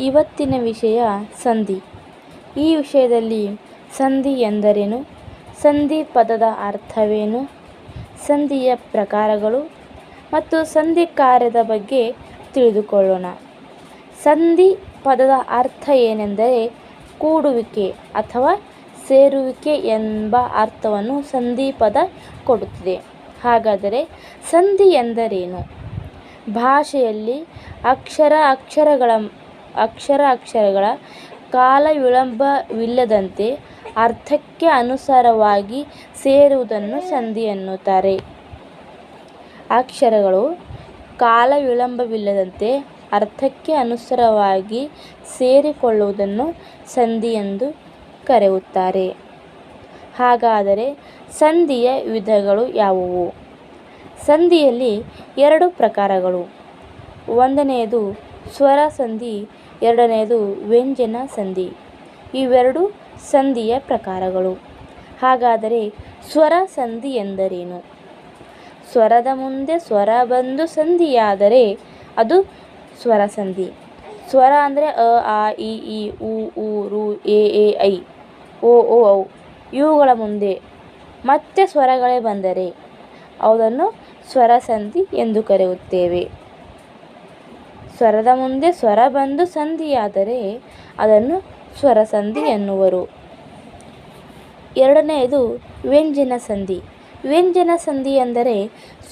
ಇವತ್ತಿನ ವಿಷಯ ಸಂಧಿ. ಈ ವಿಷಯದಲ್ಲಿ ಸಂಧಿ ಎಂದರೇನು? ಸಂಧಿ ಪದದ ಅರ್ಥವೇನು? ಸಂಧಿಯ ಪ್ರಕಾರಗಳು ಮತ್ತು ಸಂಧಿ ಕಾರ್ಯದ ಬಗ್ಗೆ ತಿಳಿದುಕೊಳ್ಳೋಣ. ಸಂಧಿ ಪದದ ಅರ್ಥ ಏನೆಂದರೆ ಕೂಡುವಿಕೆ ಅಥವಾ ಸೇರುವಿಕೆ ಎಂಬ ಅರ್ಥವನ್ನು ಸಂಧಿ ಪದ ಕೊಡುತ್ತದೆ. ಹಾಗಾದರೆ ಸಂಧಿ ಎಂದರೇನು? ಭಾಷೆಯಲ್ಲಿ ಅಕ್ಷರ ಅಕ್ಷರಗಳ ಅಕ್ಷರ ಅಕ್ಷರಗಳ ಕಾಲ ವಿಳಂಬವಿಲ್ಲದಂತೆ ಅರ್ಥಕ್ಕೆ ಅನುಸಾರವಾಗಿ ಸೇರುವುದನ್ನು ಸಂಧಿ ಎನ್ನುತ್ತಾರೆ. ಅಕ್ಷರಗಳು ಕಾಲ ವಿಳಂಬವಿಲ್ಲದಂತೆ ಅರ್ಥಕ್ಕೆ ಅನುಸಾರವಾಗಿ ಸೇರಿಕೊಳ್ಳುವುದನ್ನು ಸಂಧಿ ಎಂದು ಕರೆಯುತ್ತಾರೆ. ಹಾಗಾದರೆ ಸಂಧಿಯ ವಿಧಗಳು ಯಾವುವು? ಸಂಧಿಯಲ್ಲಿ ಎರಡು ಪ್ರಕಾರಗಳು. ಒಂದನೆಯದು ಸ್ವರ ಸಂಧಿ ಎರಡನೆಯದು ವ್ಯಂಜನ ಸಂಧಿ. ಇವೆರಡು ಸಂಧಿಯ ಪ್ರಕಾರಗಳು. ಹಾಗಾದರೆ ಸ್ವರ ಸಂಧಿ ಎಂದರೇನು? ಸ್ವರದ ಮುಂದೆ ಸ್ವರ ಬಂದು ಸಂಧಿಯಾದರೆ ಅದು ಸ್ವರ ಸಂಧಿ. ಸ್ವರ ಅಂದರೆ ಅ, ಆ, ಇ ಈ ಉ ಊ ರು, ಎ ಎ, ಐ, ಓ ಓ, ಔ, ಇವುಗಳ ಮುಂದೆ ಮತ್ತೆ ಸ್ವರಗಳೇ ಬಂದರೆ ಅದನ್ನು ಸ್ವರ ಸಂಧಿ ಎಂದು ಕರೆಯುತ್ತೇವೆ. ಸ್ವರದ ಮುಂದೆ ಸ್ವರ ಬಂದು ಸಂಧಿಯಾದರೆ ಅದನ್ನು ಸ್ವರ ಸಂಧಿ ಎನ್ನುವರು. ಎರಡನೆಯದು ವ್ಯಂಜನ ಸಂಧಿ ವ್ಯಂಜನ ಸಂಧಿ ಎಂದರೆ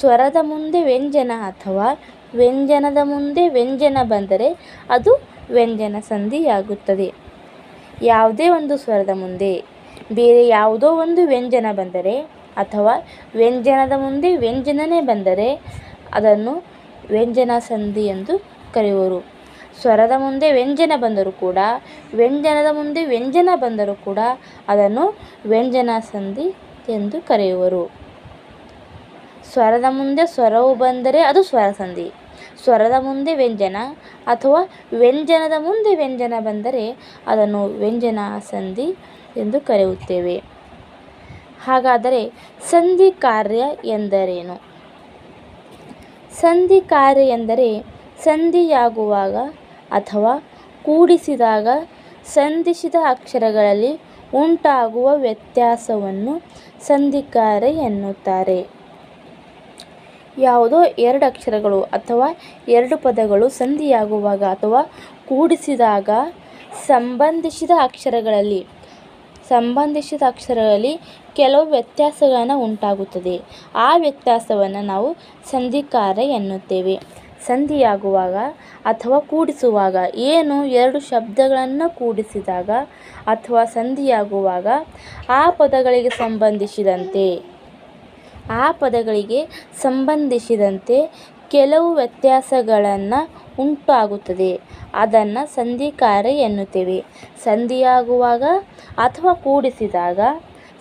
ಸ್ವರದ ಮುಂದೆ ವ್ಯಂಜನ ಅಥವಾ ವ್ಯಂಜನದ ಮುಂದೆ ವ್ಯಂಜನ ಬಂದರೆ ಅದು ವ್ಯಂಜನ ಸಂಧಿಯಾಗುತ್ತದೆ ಯಾವುದೇ ಒಂದು ಸ್ವರದ ಮುಂದೆ, ಬೇರೆ ಯಾವುದೋ ಒಂದು ವ್ಯಂಜನ ಬಂದರೆ ಅಥವಾ ವ್ಯಂಜನದ ಮುಂದೆ ವ್ಯಂಜನನೇ ಬಂದರೆ ಅದನ್ನು ವ್ಯಂಜನ ಸಂಧಿ ಎಂದು ಕರೆಯುವರು. ಸ್ವರದ ಮುಂದೆ ವ್ಯಂಜನ ಬಂದರೂ ಕೂಡ, ವ್ಯಂಜನದ ಮುಂದೆ ವ್ಯಂಜನ ಬಂದರೂ ಕೂಡ ಅದನ್ನು ವ್ಯಂಜನ ಸಂಧಿ ಎಂದು ಕರೆಯುವರು. ಸ್ವರದ ಮುಂದೆ ಸ್ವರವು ಬಂದರೆ ಅದು ಸ್ವರ ಸಂಧಿ. ಸ್ವರದ ಮುಂದೆ ವ್ಯಂಜನ ಅಥವಾ ವ್ಯಂಜನದ ಮುಂದೆ ವ್ಯಂಜನ ಬಂದರೆ ಅದನ್ನು ವ್ಯಂಜನ ಸಂಧಿ ಎಂದು ಕರೆಯುತ್ತೇವೆ. ಹಾಗಾದರೆ ಸಂಧಿ ಕಾರ್ಯ ಎಂದರೇನು? ಸಂಧಿ ಕಾರ್ಯ ಎಂದರೆ ಸಂಧಿಯಾಗುವಾಗ ಅಥವಾ ಕೂಡಿಸಿದಾಗ ಸಂಧಿಸಿದ ಅಕ್ಷರಗಳಲ್ಲಿ ಉಂಟಾಗುವ ವ್ಯತ್ಯಾಸವನ್ನು ಸಂಧಿಕಾರ ಎನ್ನುತ್ತಾರೆ. ಯಾವುದೋ ಎರಡು ಅಕ್ಷರಗಳು ಅಥವಾ ಎರಡು ಪದಗಳು ಸಂಧಿಯಾಗುವಾಗ ಅಥವಾ ಕೂಡಿಸಿದಾಗ ಸಂಬಂಧಿಸಿದ ಅಕ್ಷರಗಳಲ್ಲಿ ಸಂಬಂಧಿಸಿದ ಅಕ್ಷರಗಳಲ್ಲಿ ಕೆಲವು ವ್ಯತ್ಯಾಸಗಳನ್ನು ಉಂಟಾಗುತ್ತದೆ. ಆ ವ್ಯತ್ಯಾಸವನ್ನು ನಾವು ಸಂಧಿಕಾರ ಎನ್ನುತ್ತೇವೆ. ಸಂಧಿಯಾಗುವಾಗ ಅಥವಾ ಕೂಡಿಸುವಾಗ, ಏನು ಎರಡು ಶಬ್ದಗಳನ್ನು ಕೂಡಿಸಿದಾಗ ಅಥವಾ ಸಂಧಿಯಾಗುವಾಗ ಆ ಪದಗಳಿಗೆ ಸಂಬಂಧಿಸಿದಂತೆ. ಆ ಪದಗಳಿಗೆ ಸಂಬಂಧಿಸಿದಂತೆ ಕೆಲವು ವ್ಯತ್ಯಾಸಗಳನ್ನು ಉಂಟಾಗುತ್ತದೆ. ಅದನ್ನು ಸಂಧಿ ಕಾರ್ಯ ಎನ್ನುತ್ತೇವೆ. ಸಂಧಿಯಾಗುವಾಗ ಅಥವಾ ಕೂಡಿಸಿದಾಗ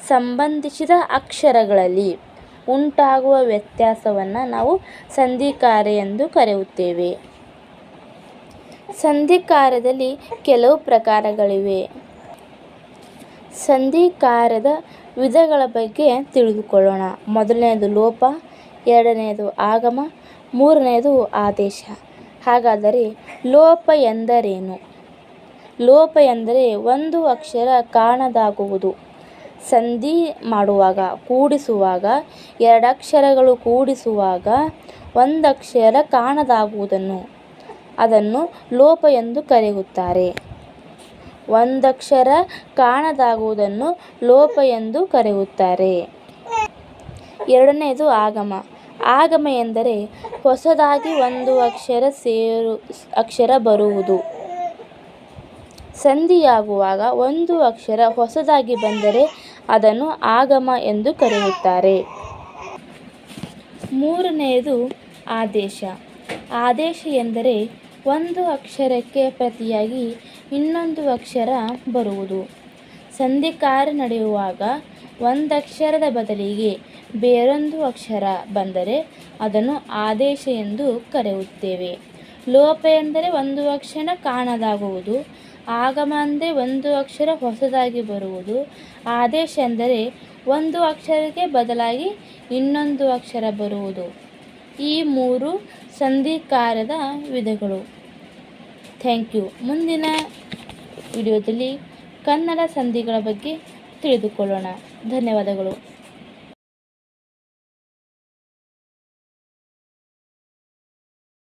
ಸಂಬಂಧಿಸಿದ ಅಕ್ಷರಗಳಲ್ಲಿ ಉಂಟಾಗುವ ವ್ಯತ್ಯಾಸವನ್ನು ನಾವು ಸಂಧಿಕಾರ ಎಂದು ಕರೆಯುತ್ತೇವೆ. ಸಂಧಿಕಾರದಲ್ಲಿ ಕೆಲವು ಪ್ರಕಾರಗಳಿವೆ. ಸಂಧಿಕಾರದ ವಿಧಗಳ ಬಗ್ಗೆ ತಿಳಿದುಕೊಳ್ಳೋಣ. ಮೊದಲನೆಯದು ಲೋಪ, ಎರಡನೆಯದು ಆಗಮ, ಮೂರನೆಯದು ಆದೇಶ. ಹಾಗಾದರೆ ಲೋಪ ಎಂದರೇನು? ಲೋಪ ಎಂದರೆ ಒಂದು ಅಕ್ಷರ ಕಾಣದಾಗುವುದು. ಸಂಧಿ ಮಾಡುವಾಗ, ಕೂಡಿಸುವಾಗ, ಎರಡಕ್ಷರಗಳು ಕೂಡಿಸುವಾಗ ಒಂದಕ್ಷರ ಕಾಣದಾಗುವುದನ್ನು, ಅದನ್ನು ಲೋಪ ಎಂದು ಕರೆಯುತ್ತಾರೆ. ಒಂದಕ್ಷರ ಕಾಣದಾಗುವುದನ್ನು ಲೋಪ ಎಂದು ಕರೆಯುತ್ತಾರೆ. ಎರಡನೆಯದು ಆಗಮ. ಆಗಮ ಎಂದರೆ ಹೊಸದಾಗಿ ಒಂದು ಅಕ್ಷರ ಸೇರು, ಅಕ್ಷರ ಬರುವುದು. ಸಂಧಿಯಾಗುವಾಗ ಒಂದು ಅಕ್ಷರ ಹೊಸದಾಗಿ ಬಂದರೆ ಅದನ್ನು ಆಗಮ ಎಂದು ಕರೆಯುತ್ತಾರೆ. ಮೂರನೆಯದು ಆದೇಶ. ಆದೇಶ ಎಂದರೆ ಒಂದು ಅಕ್ಷರಕ್ಕೆ ಪ್ರತಿಯಾಗಿ ಇನ್ನೊಂದು ಅಕ್ಷರ ಬರುವುದು. ಸಂಧಿ ಕಾರ್ಯ ನಡೆಯುವಾಗ ಒಂದಕ್ಷರದ ಬದಲಿಗೆ ಬೇರೊಂದು ಅಕ್ಷರ ಬಂದರೆ ಅದನ್ನು ಆದೇಶ ಎಂದು ಕರೆಯುತ್ತೇವೆ. ಲೋಪ ಎಂದರೆ ಒಂದು ಅಕ್ಷರ ಕಾಣದಾಗುವುದು. ಆಗಮ ಅಂದರೆ ಒಂದು ಅಕ್ಷರ ಹೊಸದಾಗಿ ಬರುವುದು. ಆದೇಶ ಎಂದರೆ ಒಂದು ಅಕ್ಷರಕ್ಕೆ ಬದಲಾಗಿ ಇನ್ನೊಂದು ಅಕ್ಷರ ಬರುವುದು. ಈ ಮೂರು ಸಂಧಿಕಾರದ ವಿಧಗಳು. Thank you. ಮುಂದಿನ ವಿಡಿಯೋದಲ್ಲಿ ಕನ್ನಡ ಸಂಧಿಗಳ ಬಗ್ಗೆ ತಿಳಿದುಕೊಳ್ಳೋಣ. ಧನ್ಯವಾದಗಳು.